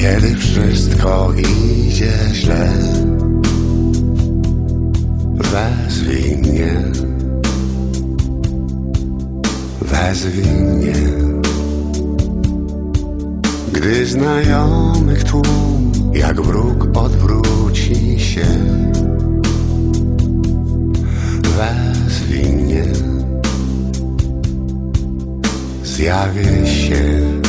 kiedy wszystko idzie źle. Wezwij mnie, wezwij mnie, gdy znajomych tłum jak wróg odwróci się. Wezwij mnie, zjawię się.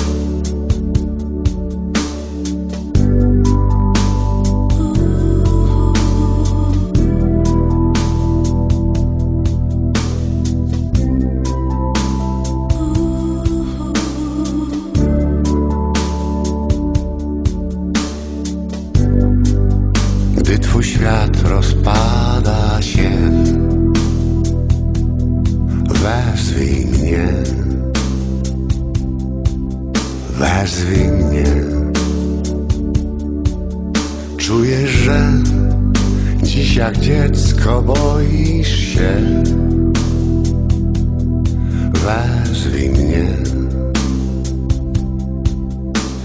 Gdy twój świat rozpada się, wezwij mnie, wezwij mnie. Czujesz, że dziś jak dziecko boisz się, wezwij mnie,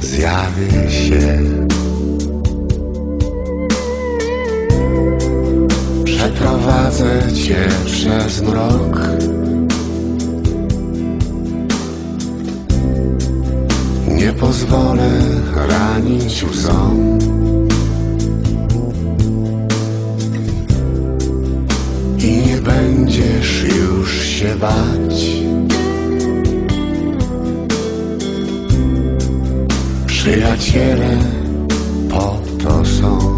zjawię się. Przeprowadzę cię przez mrok. Nie pozwolę ranić łzą. I nie będziesz już się bać. Przyjaciele po to są.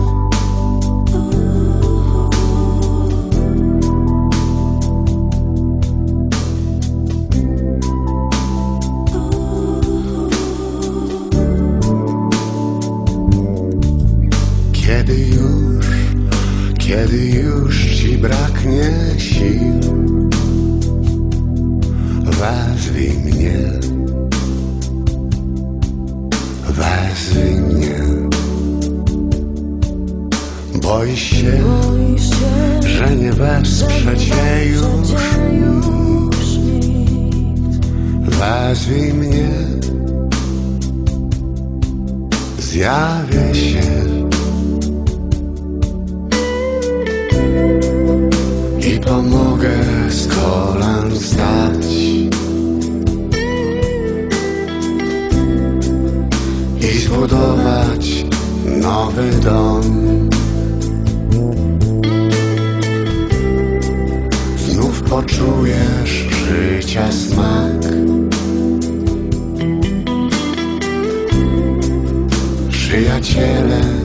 Kiedy już ci braknie sił, wezwij mnie, wezwij mnie. Boisz się, że nie wesprze cię już nikt. Wezwij mnie, zjawię się pomogę z kolan wstać. I zbudować nowy dom. Znów poczujesz życia smak. Przyjaciele